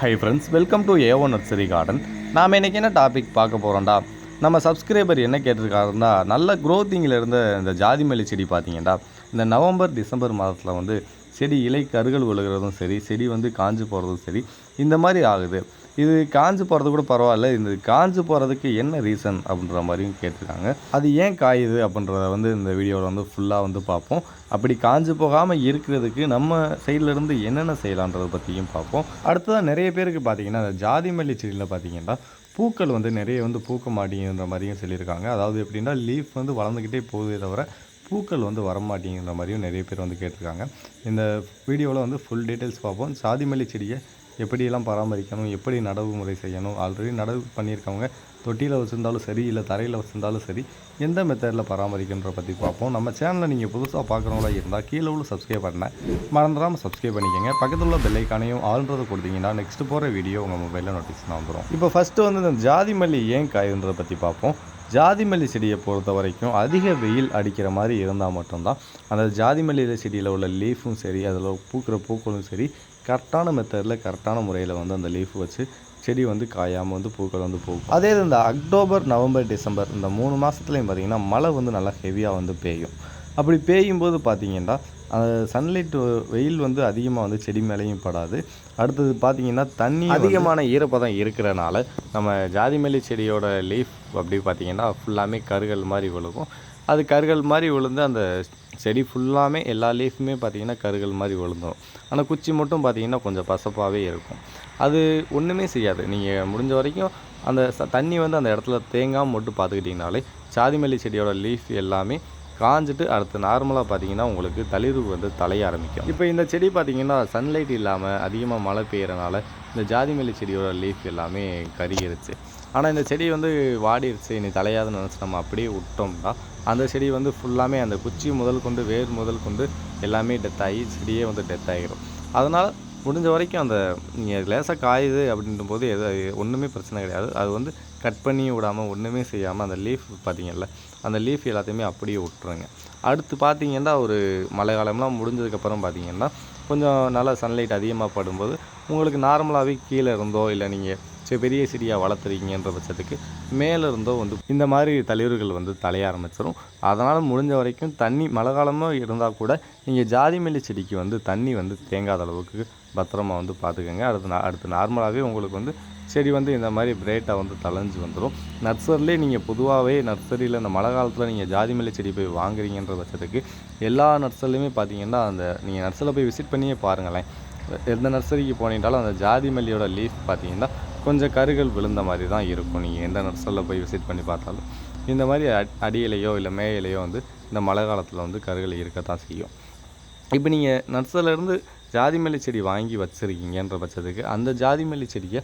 Hi friends welcome to A one nursery garden நாம் இன்றைக்கி என்ன டாபிக் பார்க்க போகிறோம்டா நம்ம சப்ஸ்கிரைபர் என்ன கேட்டிருக்காருன்னா நல்ல க்ரோத்திங்கில் இருந்த இந்த ஜாதி மல்லி செடி பார்த்தீங்கன்னா இந்த நவம்பர் டிசம்பர் மாதத்தில் வந்து செடி இலை கருகள் விழுகிறதும் சரி செடி வந்து காஞ்சு போகிறதும் சரி இந்த மாதிரி ஆகுது. இது காஞ்சு போகிறது கூட பரவாயில்ல. இந்த காஞ்சு போகிறதுக்கு என்ன ரீசன் அப்படின்ற மாதிரியும் கேட்டிருக்காங்க. அது ஏன் காயுது அப்படின்றத வந்து இந்த வீடியோவில் வந்து ஃபுல்லாக வந்து பார்ப்போம். அப்படி காஞ்சு போகாமல் இருக்கிறதுக்கு நம்ம சைட்லேருந்து என்னென்ன செய்யலான்றதை பற்றியும் பார்ப்போம். அடுத்ததாக நிறைய பேருக்கு பார்த்தீங்கன்னா அந்த ஜாதி மல்லி செடியில் பார்த்தீங்கன்னா பூக்கள் வந்து நிறைய வந்து பூக்க மாட்டேங்கிற மாதிரியும் சொல்லியிருக்காங்க. அதாவது எப்படின்னா லீஃப் வந்து வளர்ந்துக்கிட்டே போகுதே தவிர பூக்கள் வந்து வரமாட்டேங்கிற மாதிரியும் நிறைய பேர் வந்து கேட்டிருக்காங்க. இந்த வீடியோவில் வந்து ஃபுல் டீட்டெயில்ஸ் பார்ப்போம். சாதி மல்லி செடியை எப்படியெல்லாம் பராமரிக்கணும் எப்படி நடவு முறை செய்யணும் ஆல்ரெடி நடவு பண்ணியிருக்கவங்க தொட்டியில் வச்சுருந்தாலும் சரி இல்லை தரையில் வச்சுருந்தாலும் சரி எந்த மெத்தடில் பராமரிக்கன்ற பற்றி பார்ப்போம். நம்ம சேனலை நீங்கள் புதுசாக பார்க்குறவங்களா இருந்தால் கீழே உள்ள சப்ஸ்கிரைப் பண்ண மறந்துடாமல் சப்ஸ்கிரைப் பண்ணிக்கோங்க. பக்கத்தில் உள்ள பெல்லைக்கானையும் ஆல்ன்றதை கொடுத்தீங்கன்னா நெக்ஸ்ட் போகிற வீடியோ உங்கள் மொபைலில் நோட்டிஃபிகேஷன் வந்துடும் இப்போ ஃபஸ்ட்டு வந்து இந்த ஜாதி மல்லி ஏன் காயுன்றதை பற்றி பார்ப்போம். ஜாதி மல்லி செடியை பொறுத்த வரைக்கும் அதிக வெயில் அடிக்கிற மாதிரி இருந்தால் மட்டும்தான் அந்த ஜாதி மல்லியில் செடியில் உள்ள லீஃபும் சரி அதில் பூக்கிற பூக்களும் சரி கரெக்டான மெத்தடில் கரெக்டான முறையில் வந்து அந்த லீஃப் வச்சு செடி வந்து காயாமல் வந்து பூக்கள் வந்து பூக்கும். அதே இது இந்த அக்டோபர் நவம்பர் டிசம்பர் இந்த மூணு மாதத்துலையும் பார்த்தீங்கன்னா மழை வந்து நல்லா ஹெவியாக வந்து பெய்யும். அப்படி பெய்யும் போது பார்த்தீங்கன்னா அந்த சன்லைட் வெயில் வந்து அதிகமாக வந்து செடி மேலேயும் படாது. அடுத்தது பார்த்தீங்கன்னா தண்ணி அதிகமான ஈரப்பதம் இருக்கிறனால நம்ம ஜாதி மல்லி செடியோட லீஃப் அப்படி பார்த்தீங்கன்னா ஃபுல்லாமே கருகள் மாதிரி விழுகும். அது கருகள் மாதிரி விழுந்து அந்த செடி ஃபுல்லாமே எல்லா லீஃபுமே பார்த்திங்கன்னா கருகள் மாதிரி விழுந்துடும் ஆனால் குச்சி மட்டும் பார்த்தீங்கன்னா கொஞ்சம் பசப்பாகவே இருக்கும். அது ஒன்றுமே செய்யாது. நீங்கள் முடிஞ்ச வரைக்கும் அந்த ச- தண்ணி வந்து அந்த இடத்துல தேங்காமல் மட்டும் பார்த்துக்கிட்டிங்கனாலே சாதிமல்லி செடியோட லீஃப் எல்லாமே காஞ்சிட்டு அடுத்து நார்மலாக பார்த்தீங்கன்னா உங்களுக்கு தளிர்வு வந்து தலைய ஆரம்பிக்கும். இப்போ இந்த செடி பார்த்திங்கன்னா சன்லைட் இல்லாமல் அதிகமாக மழை பெய்கிறனால இந்த ஜாதி மல்லி செடியோட லீஃப் எல்லாமே கருகிருச்சு. ஆனால் இந்த செடி வந்து வாடிருச்சு. இனி தலையாதுன்னு நினச்சி நம்ம அப்படியே விட்டோம்னா அந்த செடி வந்து ஃபுல்லாமே அந்த குச்சி முதல் கொண்டு வேர் முதல் கொண்டு எல்லாமே டெத் ஆகி செடியே வந்து டெத் ஆகிடும் அதனால் முடிஞ்ச வரைக்கும் அந்த நீங்கள் லேசாக காயுது அப்படின்ற போது எது ஒன்றுமே பிரச்சனை கிடையாது. அது வந்து கட் பண்ணி விடாமல் ஒன்றுமே செய்யாமல் அந்த லீஃப் பார்த்தீங்கல்ல அந்த லீஃப் எல்லாத்தையுமே அப்படியே விட்டுருங்க. அடுத்து பார்த்தீங்கன்னா ஒரு மழை காலம்லாம் முடிஞ்சதுக்கப்புறம் பார்த்தீங்கன்னா கொஞ்சம் நல்லா சன்லைட் அதிகமாக படும்போது உங்களுக்கு நார்மலாகவே கீழே இருந்தோ இல்லை நீங்கள் சரி பெரிய செடியாக வளர்த்துறீங்கன்ற பட்சத்துக்கு மேலே இருந்தோ வந்து இந்த மாதிரி தளிர்கள் வந்து தலைய ஆரம்பிச்சிடும் அதனால் முடிஞ்ச வரைக்கும் தண்ணி மழை காலமாக இருந்தால் கூட நீங்கள் ஜாதி மல்லி செடிக்கு வந்து தண்ணி வந்து தேங்காத அளவுக்கு பத்திரமா வந்து பார்த்துக்கோங்க அடுத்து அடுத்து நார்மலாகவே உங்களுக்கு வந்து செடி வந்து இந்த மாதிரி பிரேட்டாக வந்து தளைஞ்சு வந்துடும் நர்சரிலே நீங்கள் பொதுவாகவே நர்சரியில் இந்த மழை காலத்தில் நீங்கள் ஜாதி மல்லி செடி போய் வாங்குறீங்கன்ற பட்சத்துக்கு எல்லா நர்சரிலையுமே பார்த்தீங்கன்னா அந்த நீங்கள் நர்சரியில் போய் விசிட் பண்ணியே பாருங்களேன். எந்த நர்சரிக்கு போனீங்கனாலும் அந்த ஜாதி மல்லியோட லீஃப் பார்த்தீங்கன்னா கொஞ்சம் கருகள் விழுந்த மாதிரி தான் இருக்கும். நீங்கள் எந்த நர்சரியில் போய் விசிட் பண்ணி பார்த்தாலும். இந்த மாதிரி அட் அடியிலையோ இல்லை மேயிலையோ வந்து இந்த மழை காலத்தில் வந்து கருகள் இருக்கத்தான் செய்யும். இப்போ நீங்கள் நர்சரிலேருந்து ஜாதி மல்லி செடி வாங்கி வச்சுருக்கீங்கன்ற பட்சத்துக்கு அந்த ஜாதி மல்லி செடியை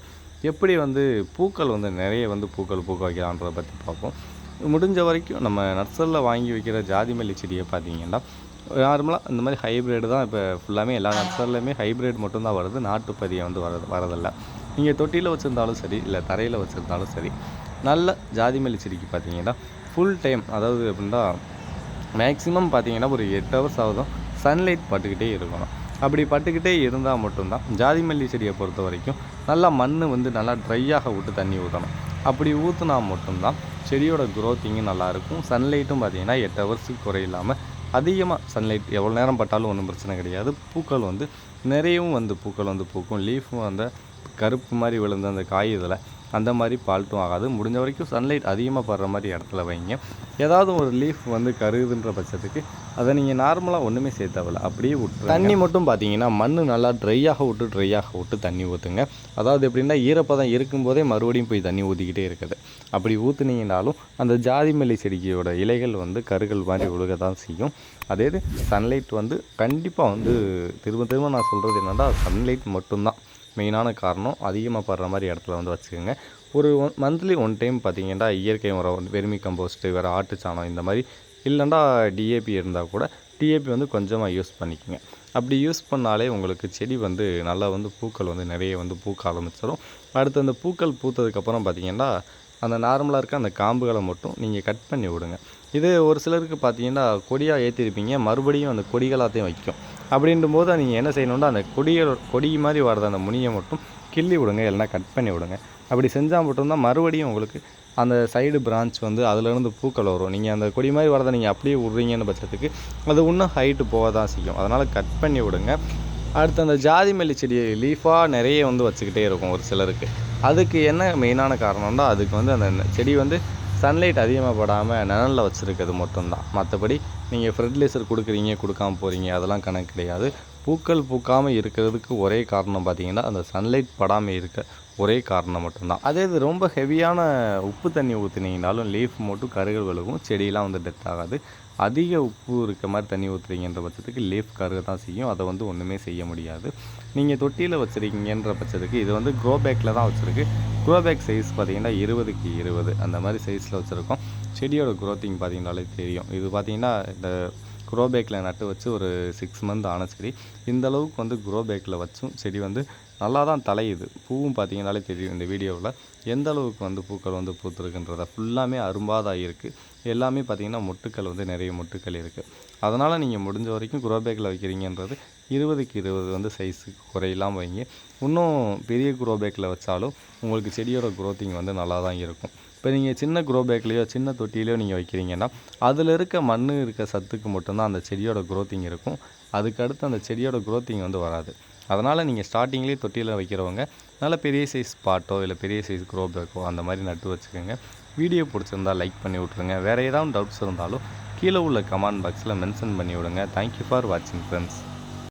எப்படி வந்து பூக்கள் வந்து நிறைய வந்து பூக்கள் பூக்க வைக்கலான்றதை பற்றி பார்ப்போம். முடிஞ்ச வரைக்கும் நம்ம நர்சரியில் வாங்கி வைக்கிற ஜாதி மல்லி செடியை பார்த்தீங்கன்னா நார்மலாக இந்த மாதிரி ஹைப்ரிட் தான். இப்போ ஃபுல்லாமே எல்லா நர்சரிலையுமே ஹைப்ரிட் மட்டும்தான் வருது. நாட்டுப்பதியை வந்து வர வரதில்லை. நீங்கள் தொட்டியில் வச்சுருந்தாலும் சரி இல்லை தரையில் வச்சுருந்தாலும் சரி நல்ல ஜாதி மல்லி செடிக்கு பார்த்தீங்கன்னா ஃபுல் டைம் அதாவது எப்படின்னா மேக்ஸிமம் பார்த்தீங்கன்னா ஒரு எட்டு ஹவர்ஸ் ஆகுதும் சன்லைட் பட்டுக்கிட்டே இருக்கணும். அப்படி பட்டுக்கிட்டே இருந்தால் மட்டும்தான் ஜாதி மல்லி செடியை பொறுத்த வரைக்கும் நல்லா மண் வந்து நல்லா ட்ரையாக விட்டு தண்ணி ஊற்றணும் அப்படி ஊற்றுனா மட்டும்தான் செடியோட க்ரோத்திங்கும் நல்லாயிருக்கும் சன்லைட்டும் பார்த்தீங்கன்னா எட்டு ஹவர்ஸுக்கு குறையில்லாமல் அதிகமாக சன்லைட் எவ்வளோ நேரம் பட்டாலும் ஒன்றும் பிரச்சனை கிடையாது. பூக்கள் வந்து நிறையவும் வந்து பூக்கள் வந்து பூக்கும். லீஃபும் அந்த கருப்பு மாதிரி விழுந்த அந்த காய் இதில் அந்த மாதிரி பால்ட்டும் ஆகாது. முடிஞ்ச வரைக்கும் சன்லைட் அதிகமாக படுற மாதிரி இடத்துல வைங்க. ஏதாவது ஒரு லீஃப் வந்து கருகுதுன்ற பட்சத்துக்கு அதை நீங்கள் நார்மலாக ஒன்றுமே சேர்த்தவில்ல அப்படியே விட்டு தண்ணி மட்டும் பார்த்தீங்கன்னா மண் நல்லா ட்ரையாக விட்டு ட்ரையாக விட்டு தண்ணி ஊற்றுங்க அதாவது எப்படின்னா ஈரப்பதம் இருக்கும்போதே மறுபடியும் போய் தண்ணி ஊற்றிக்கிட்டே இருக்குது. அப்படி ஊற்றுனீங்கனாலும் அந்த ஜாதி மல்லி செடிக்கையோட இலைகள் வந்து கருகள் மாதிரி ஒழுக தான் செய்யும். அதே இது சன்லைட் வந்து கண்டிப்பாக வந்து திரும்ப திரும்ப நான் சொல்கிறது என்னென்னா சன்லைட் மட்டும்தான். மெயினான காரணம் அதிகமாக படுற மாதிரி இடத்துல வந்து வச்சுக்கோங்க. ஒரு ஒன் மந்த்லி ஒன் டைம் பார்த்தீங்கன்னா இயற்கை உரம் வெர்மி கம்போஸ்ட்டு வேறு ஆட்டு சாணம் இந்த மாதிரி இல்லைன்னா டிஏபி இருந்தால் கூட டிஏபி வந்து கொஞ்சமாக யூஸ் பண்ணிக்கோங்க. அப்படி யூஸ் பண்ணாலே உங்களுக்கு செடி வந்து நல்லா வந்து பூக்கள் வந்து நிறைய வந்து பூக்க ஆரம்பிச்சிடும் அடுத்து அந்த பூக்கள் பூத்ததுக்கப்புறம் பார்த்தீங்கன்னா அந்த நார்மலாக இருக்க அந்த காம்புகளை மட்டும் நீங்கள் கட் பண்ணி விடுங்க. இது ஒரு சிலருக்கு பார்த்தீங்கன்னா கொடியாக ஏற்றிருப்பீங்க மறுபடியும் அந்த கொடிகளாத்தையும் வைக்கும். அப்படின்னும் போது நீங்கள் என்ன செய்யணும்னா அந்த கொடியை கொடி மாதிரி வர்ற அந்த முனியை மட்டும் கிள்ளி விடுங்க. இல்லைன்னா கட் பண்ணி விடுங்க. அப்படி செஞ்சால் மட்டும்தான் மறுபடியும் உங்களுக்கு அந்த சைடு பிரான்ச் வந்து அதுலேருந்து பூக்கள் வரும். நீங்கள் அந்த கொடி மாதிரி வரதை நீங்கள் அப்படியே விட்றீங்கன்னு பட்சத்துக்கு அது இன்னும் ஹைட்டு போக தான் செய்யும். அதனால் கட் பண்ணி விடுங்க. அடுத்து அந்த ஜாதி மல்லி செடியை லீஃபாக நிறைய வந்து வச்சுக்கிட்டே இருக்கும் ஒரு சிலருக்கு. அதுக்கு என்ன மெயினான காரணம்னா அதுக்கு வந்து அந்த செடி வந்து சன்லைட் அதிகமாக படாமல் நிழலில் வச்சுருக்கிறது மட்டும்தான். மற்றபடி நீங்கள் ஃபெர்டிலைசர் கொடுக்குறீங்க கொடுக்காம போகிறீங்க அதெல்லாம் கணக்கு கிடையாது. பூக்கள் பூக்காமல் இருக்கிறதுக்கு ஒரே காரணம் பார்த்தீங்கன்னா அந்த சன்லைட் படாமல் இருக்க ஒரே காரணம் மட்டும்தான். அதே இது ரொம்ப ஹெவியான உப்பு தண்ணி ஊற்றுனீங்கனாலும் லீஃப் மட்டும் கருகள் விழுகும் செடியெலாம் வந்து டெத் ஆகாது. அதிக உப்பு இருக்க மாதிரி தண்ணி ஊற்றுறீங்கன்ற பட்சத்துக்கு லீஃப் கருக தான் செய்யும். அதை வந்து ஒன்றுமே செய்ய முடியாது. நீங்கள் தொட்டியில் வச்சுருக்கீங்கன்ற பட்சத்துக்கு இது வந்து க்ரோ பேக்கில் தான் வச்சுருக்கு. க்ரோ பேக் சைஸ் பார்த்தீங்கன்னா இருபதுக்கு இருபது. அந்த மாதிரி சைஸில் வச்சுருக்கோம். செடியோட க்ரோத்திங் பார்த்தீங்கனாலே தெரியும். இது பார்த்தீங்கன்னா இந்த க்ரோ பேக்கில் நட்டு வச்சு ஒரு சிக்ஸ் மந்த் ஆன செடி. இந்த அளவுக்கு வந்து க்ரோ பேக்கில் வச்சும் செடி வந்து நல்லா தான் தலையுது. பூவும் பார்த்திங்கனாலே தெரியும் இந்த வீடியோவில். எந்த அளவுக்கு வந்து பூக்கள் வந்து பூத்துருக்குன்றத. ஃபுல்லாமே அரும்பாதாக இருக்குது எல்லாமே பார்த்தீங்கன்னா மொட்டுக்கள் வந்து நிறைய மொட்டுக்கள் இருக்குது அதனால் நீங்கள் முடிஞ்ச வரைக்கும் க்ரோ பேக்கில் வைக்கிறீங்கன்றது இருபதுக்கு இருபது வந்து சைஸுக்கு குறையெல்லாம் வைங்க. இன்னும் பெரிய க்ரோ பேக்கில் வச்சாலும் உங்களுக்கு செடியோட க்ரோத்திங் வந்து நல்லா தான் இருக்கும். இப்போ நீங்கள் சின்ன க்ரோ பேக்லேயோ சின்ன தொட்டிலையோ நீங்கள் வைக்கிறீங்கன்னா அதில் இருக்க மண் இருக்க சத்துக்கு மட்டும்தான் அந்த செடியோட க்ரோத்திங் இருக்கும். அதுக்கடுத்து அந்த செடியோட க்ரோத்திங் வந்து வராது. அதனால் நீங்கள் ஸ்டார்டிங்லேயே தொட்டியில் வைக்கிறவங்க நல்ல பெரிய சைஸ் பாட்டோ இல்லை பெரிய சைஸ் க்ரோ பேக்கோ அந்த மாதிரி நட்டு வச்சுக்கோங்க. வீடியோ பிடிச்சிருந்தா லைக் பண்ணி விட்ருங்க வேறு ஏதாவது டவுட்ஸ் இருந்தாலும் கீழே உள்ள கமெண்ட் பாக்ஸில் மென்ஷன் பண்ணி விடுங்க. தேங்க்யூ ஃபார் வாட்சிங் ஃப்ரெண்ட்ஸ்